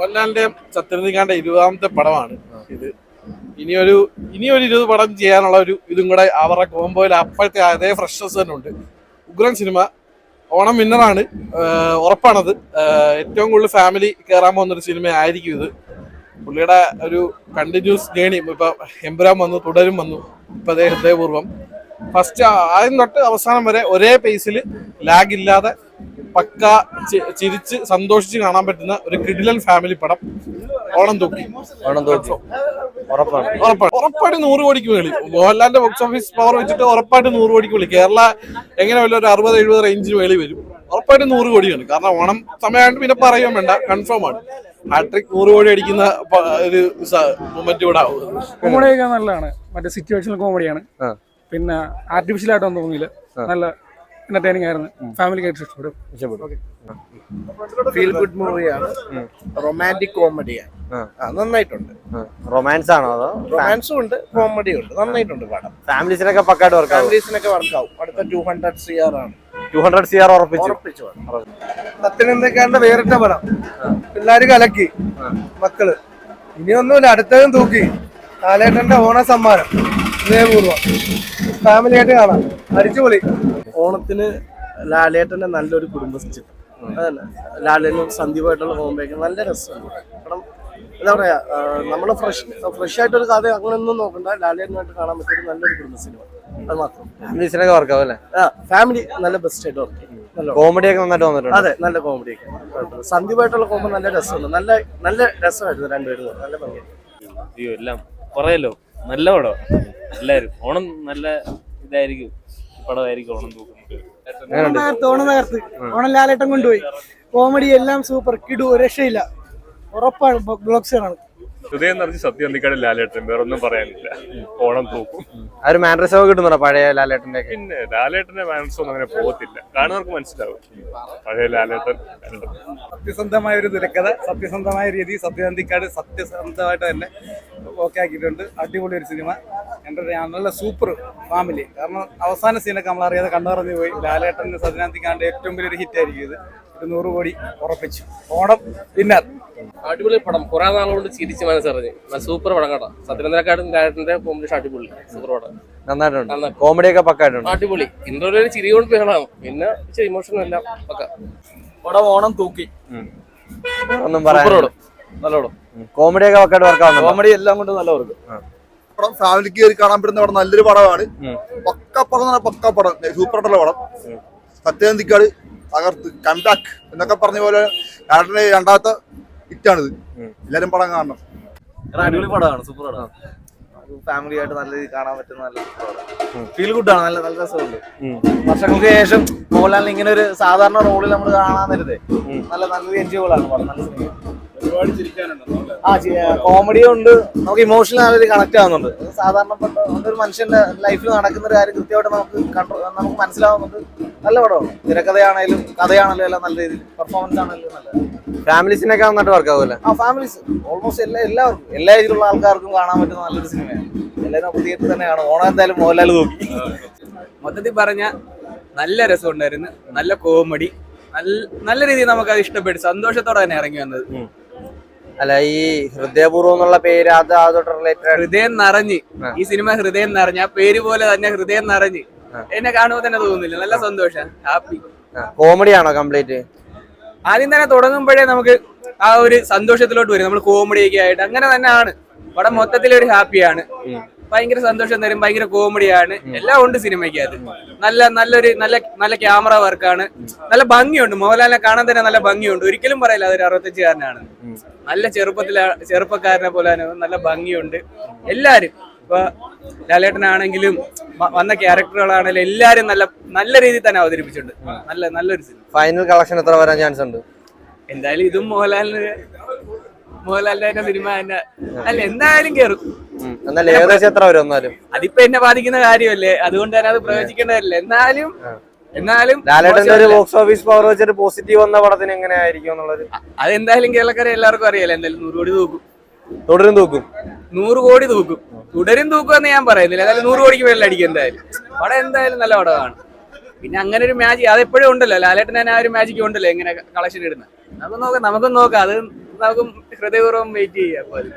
മോഹൻലാലിന്റെ സത്യനന്ദിക്കാന്റെ ഇരുപതാമത്തെ പടമാണ് ഇത്. ഇനിയൊരു ഇനിയൊരു ഇരുപത് പടം ചെയ്യാനുള്ള ഒരു ഇതും കൂടെ അവരുടെ കോമ്പോയിൽ അപ്പോഴത്തെ അതേ ഫ്രഷ്നസ് തന്നെ ഉണ്ട്. ഉഗ്രൻ സിനിമ ഓണം വിന്നറാണ് ഉറപ്പാണത്. ഏറ്റവും കൂടുതൽ ഫാമിലി കയറാൻ പോകുന്ന ഒരു സിനിമ ആയിരിക്കും ഇത്. പുള്ളിയുടെ ഒരു കണ്ടിന്യൂസ് ജേണി ഇപ്പൊ എമ്പുരാൻ വന്നു തുടരും വന്നു. ഇപ്പൊ അതേ ഹൃദയപൂർവം. ഫസ്റ്റ് ആദ്യം തൊട്ട് അവസാനം വരെ ഒരേ പേസിൽ ലാഗ് ഇല്ലാതെ പക്ക ചിരിച്ച് സന്തോഷിച്ച് കാണാൻ പറ്റുന്ന ഒരു കിഡിലൻ ഫാമിലി പടം. ഓണം തൂക്കി. ഓണം തോക്കി. ഉറപ്പായിട്ട് നൂറ് കോടിക്ക് വിളി മോഹൻലാലിന്റെ ബോക്സ് ഓഫീസ് പവർ വെച്ചിട്ട് ഉറപ്പായിട്ട് നൂറ് കോടിക്ക് വിളി കേരള എങ്ങനെ വല്ല ഒരു അറുപത് എഴുപത് റേഞ്ചിന് വേളി വരും. ഉറപ്പായിട്ട് നൂറ് കോടിയാണ്. കാരണം ഓണം സമയമായിട്ട് പിന്നെ പറയാൻ വേണ്ട. കൺഫേം ആണ്. ഹാട്രിക് നൂറ് കോടി അടിക്കുന്ന ഒരു മൊമെന്റ് ഇവിടെ കോമഡിയൊക്കെ നല്ലതാണ്. മറ്റേ സിറ്റുവേഷണൽ കോമഡിയാണ് പിന്നെ ആർട്ടിഫിഷ്യൽ ആയിട്ടൊന്നും തോന്നിയില്ല നല്ല എന്റർടൈനിങ് ആയിരുന്നു. ഫാമിലി ആയിട്ട് ഇഷ്ടപ്പെടും ഫീൽ ഗുഡ് മൂവിയാണ് റൊമാന്റിക് കോമഡിയാണ് നന്നായിട്ടുണ്ട്. റൊമാൻസ് ആണോ അതോ റൊമാൻസും ഉണ്ട് കോമഡിയും ഉണ്ട്. നന്നായിട്ടുണ്ട് പടം. ഫാമിലീസിനൊക്കെ പക്കായിട്ട് വർക്ക് ആവും. വർക്ക് ആവും. അടുത്ത ടു ഹൺഡ്രഡ് സി ആർ ആണ്. ടു ഹൺഡ്രഡ് സി ആർ ഉറപ്പിച്ചു. ഉറപ്പിച്ചു സത്യനന്ദക്കാരന്റെ വേറിട്ട പടം. പിള്ളേര് കലക്കി. മക്കൾ. ഇനിയൊന്നുമില്ല അടുത്തതും തൂക്കി. കാലേട്ടന്റെ ഓണ സമ്മാനം സ്നേഹപൂർവം ഫാമിലി ആയിട്ട് കാണാം. അടിച്ചുപൊളി. ഓണത്തിന് ലാലേട്ടന്റെ നല്ലൊരു കുടുംബശ്രീ. അതന്നെ. ലാലേനും സന്ദീപായിട്ടുള്ള ഹോംബേക്ക് നല്ല രസമാണ്. കാരണം എന്താ പറയാ ആ, നമ്മൾ ഫ്രഷ് ഫ്രഷ് ആയിട്ടൊരു കഥ അങ്ങനെയൊന്നും നോക്കണ്ട. ലാലേട്ടനായിട്ട് കാണാൻ പറ്റിയൊരു നല്ലൊരു കുടുംബ സിനിമ അത് മാത്രം. ഫാമിലീസിനൊക്കെ വർക്ക് ആവും അല്ലേ? ഫാമിലി നല്ല ബെസ്റ്റ് ആയിട്ട് വർക്ക് ചെയ്യും. നല്ല കോമഡി ഒക്കെ നന്നായിട്ട് വന്നിട്ടുണ്ട്. അതെ നല്ല കോമഡിയൊക്കെ. സന്ദീപായിട്ടുള്ള കോമ്പോ നല്ല രസമുണ്ട് നല്ല നല്ല രസമായിരുന്നു രണ്ടുപേരും. നല്ല ഭംഗിയായിരുന്നു. അയ്യോ എല്ലാം പറയല്ലോ നല്ല പടം എല്ലാരും ഓണം നല്ല ഇതായിരിക്കും. പടമായിരിക്കും ഓണം തൂക്കുന്നത്. ഓണം തകർത്ത്. ഓണം ലാലേട്ടം കൊണ്ടുപോയി. കോമഡി എല്ലാം സൂപ്പർ. കിടു രക്ഷയില്ല. ഉറപ്പാണ്. ബ്ലോക്സാണ് ഹൃദയം നിറച്ച് സത്യം അന്തിക്കാട് ലാലേട്ടൻ. വേറെ ഒന്നും പറയാനില്ല. ഓണം തൂക്കും. ആ ഒരു കിട്ടുന്നുണ്ടോ പഴയ ലാലേട്ടന്റെ പിന്നെ ലാലേട്ടന്റെ മാനസ് ഒന്നും അങ്ങനെ പോകത്തില്ല. കാണുന്നവർക്ക് മനസ്സിലാവും. പഴയ ലാലേട്ടൻ സത്യസന്ധമായ ഒരു തിരക്കഥ സത്യസന്ധമായ രീതി സത്യസന്ധിക്കാട് സത്യസന്ധമായിട്ട് തന്നെ ഓക്കെ ആക്കിയിട്ടുണ്ട്. അടിപൊളി ഒരു സിനിമ. എന്റെ ഒരു നല്ല സൂപ്പർ ഫാമിലി കാരണം അവസാന സീനൊക്കെ നമ്മൾ അറിയാതെ കണ്ണറിഞ്ഞു പോയി. ലാലേട്ടൻ സജനാന്തിക്കാണ്ട് ഏറ്റവും വലിയൊരു ഹിറ്റ് ആയിരിക്കും ഇത്. ഇരുന്നൂറ് നൂറ് കോടി ഉറപ്പിച്ചു. ഓണം വിന്നർ അടിപൊളി പടം. കുറെ നാളുകൊണ്ട് ചിരിച്ച് മനസ്സറിഞ്ഞ്. നല്ല സൂപ്പർ പടം കേട്ടോ. സത്യനന്ദനക്കാടും ഡയറക്ടറിന്റെ കോമ്പിനേഷൻ അടിപൊളി. സൂപ്പർ പടം. നന്നായിട്ടുണ്ട്. നന്നായി. കോമഡി ഒക്കെ പക്കായിട്ടുണ്ട്. അടിപൊളി. ഇൻട്രോയിൽ ചിരി കൊണ്ട് ബഹളാവും പിന്നെ ഇച്ചിരി ഇമോഷൻ എല്ലാം പക്ക. പടം ഓണം തൂക്കി. ഒന്നും പറയാം നല്ലോണം കോമഡി ഒക്കെ പക്കായിട്ട് കോമഡി എല്ലാം കൊണ്ട് നല്ല വർക്ക് പടം ഫാമിലിക്ക് കയറി കാണാൻ പറ്റുന്ന പടം നല്ലൊരു പടമാണ്. പക്ക പടം എന്ന് പറഞ്ഞാൽ പക്ക പടം. സൂപ്പർ ആയിട്ടുള്ള പടം. സത്യനന്ദിക്കാട് തകർത്ത് കണ്ടാക്ക് എന്നൊക്കെ പറഞ്ഞ പോലെ ഏട്ടന്റെ രണ്ടാമത്തെ ഹിറ്റാണിത് എല്ലാരും പടം കാണണം. അടിപൊളി പടമാണ് സൂപ്പർ പടമാണ്. ഫാമിലി ആയിട്ട് നല്ല രീതിയിൽ കാണാൻ പറ്റുന്ന നല്ല ഫീൽ ഗുഡ് ആണ് നല്ല നല്ല രസമുണ്ട്. വർഷങ്ങൾക്ക് ശേഷം മോഹൻലാലിന് ഇങ്ങനെ ഒരു സാധാരണ റോളിൽ നമ്മൾ കാണാൻ തരുതേ നല്ല നല്ല എൻജോയബിൾ ആണ് പടം നല്ല സിനിമ ആ കോമഡി ഉണ്ട്. നമുക്ക് ഇമോഷണൽ ആയിട്ട് കണക്ട് ആവുന്നുണ്ട്. സാധാരണപ്പെട്ട ഒരു മനുഷ്യന്റെ ലൈഫിൽ നടക്കുന്ന ഒരു കാര്യം കൃത്യമായിട്ട് നമുക്ക് നമുക്ക് മനസ്സിലാവുന്നുണ്ട്. നല്ല പടമാണ്. തിരക്കഥയാണേലും കഥയാണേലും എല്ലാം നല്ല രീതിയിൽ പെർഫോമൻസ് ആണെങ്കിലും നല്ല ഫാമിലീസിനൊക്കെ നന്നായിട്ട് വർക്ക് ആവുമല്ലേ? ആ ഫാമിലീസ് ഓൾമോസ്റ്റ് എല്ലാ എല്ലാവർക്കും. എല്ലാ ഏജിലുള്ള ആൾക്കാർക്കും കാണാൻ പറ്റുന്ന നല്ലൊരു സിനിമയാണ്. എല്ലാവരും തിയേറ്റർ തന്നെയാണ്. ഓണം എന്തായാലും മോഹൻലാൽ നോക്കി. മൊത്തത്തിൽ പറഞ്ഞ നല്ല രസമുണ്ടായിരുന്നു. നല്ല കോമഡി നല്ല നല്ല രീതിയിൽ നമുക്ക് അത് ഇഷ്ടപ്പെട്ടു. സന്തോഷത്തോടെ തന്നെ ഇറങ്ങി വന്നത്. അല്ല ഈ ഹൃദയപൂർവം എന്നുള്ള പേര് അത് അതോട്ട് റിലേറ്റഡ് ഹൃദയം നിറഞ്ഞ്. ഈ സിനിമ ഹൃദയം നിറഞ്ഞ്. ആ പേര് പോലെ തന്നെ ഹൃദയം നിറഞ്ഞ്. എന്നെ കാണുമ്പോൾ തന്നെ തോന്നുന്നില്ല. നല്ല സന്തോഷം. ഹാപ്പി കോമഡി ആണോ കംപ്ലീറ്റ് ആദ്യം തന്നെ തുടങ്ങുമ്പോഴേ നമുക്ക് ആ ഒരു സന്തോഷത്തിലോട്ട് വരും. നമ്മൾ കോമഡി ഒക്കെ ആയിട്ട്. അങ്ങനെ തന്നെയാണ്. പടം മൊത്തത്തിൽ ഒരു ഹാപ്പിയാണ് ഭയങ്കര സന്തോഷം തരും ഭയങ്കര കോമഡിയാണ് എല്ലാം ഉണ്ട് സിനിമയ്ക്ക് അത്. നല്ല നല്ലൊരു നല്ല നല്ല ക്യാമറ വർക്കാണ് നല്ല ഭംഗിയുണ്ട്. മോഹൻലാലിനെ കാണാൻ തന്നെ നല്ല ഭംഗിയുണ്ട്. ഒരിക്കലും പറയില്ല അതൊരു അറുപത്തഞ്ചുകാരനാണ്. നല്ല ചെറുപ്പത്തിലെ ചെറുപ്പക്കാരനെ പോലെ തന്നെ നല്ല ഭംഗിയുണ്ട്. എല്ലാരും. ഇപ്പൊ ലാലേട്ടനാണെങ്കിലും വന്ന ക്യാരക്ടറുകളാണെങ്കിലും എല്ലാരും നല്ല നല്ല രീതിയിൽ തന്നെ അവതരിപ്പിച്ചിട്ടുണ്ട്. നല്ല നല്ലൊരു സിനിമ. ഫൈനൽ കളക്ഷൻ എത്ര വരാൻ ചാൻസ് ഉണ്ട്? എന്തായാലും ഇതും മോഹൻലാലിന് മോഹൻലാലിന്റെ സിനിമ തന്നെ. അല്ല എന്തായാലും കേറും. എന്നാലും ഏകദേശം എത്ര വരും എന്നാലും? അതിപ്പോ എന്നെ ബാധിക്കുന്ന കാര്യമല്ലേ? അതുകൊണ്ട് തന്നെ അത് പ്രവചിക്കേണ്ടതല്ലേ? എന്നാലും എന്നാലും ലാലേട്ടന്റെ ഒരു ബോക്സ് ഓഫീസ് പവർ വെച്ചിട്ട് പോസിറ്റീവ് വന്ന പടത്തിന് എങ്ങനെയായിരിക്കും എന്നുള്ളത്? അതെന്തായാലും കേരളക്കാരെ എല്ലാവർക്കും അറിയാലോ. എന്തായാലും നൂറ് കോടി തൂക്കും. തുടരും തൂക്കും. നൂറ് കോടി തൂക്കും. തുടരും തൂക്കും എന്ന് ഞാൻ പറയുന്നില്ല. എന്തായാലും നൂറ് കോടിക്ക് മേളിൽ അടിക്കും എന്തായാലും. പടം എന്തായാലും നല്ല പടമാണ്. പിന്നെ അങ്ങനെ ഒരു മാജിക് അത് എപ്പോഴും ഉണ്ടല്ലോ. ലാലേട്ടൻ തന്നെ ആ ഒരു മാജിക് ഉണ്ടല്ലോ എങ്ങനെ കളക്ഷൻ ഇടുന്നത് നമുക്ക് നോക്കാം. നമുക്കും നോക്കാം. അത് നമുക്ക് ഹൃദയപൂർവം വെയിറ്റ് ചെയ്യാം അപ്പൊ അത്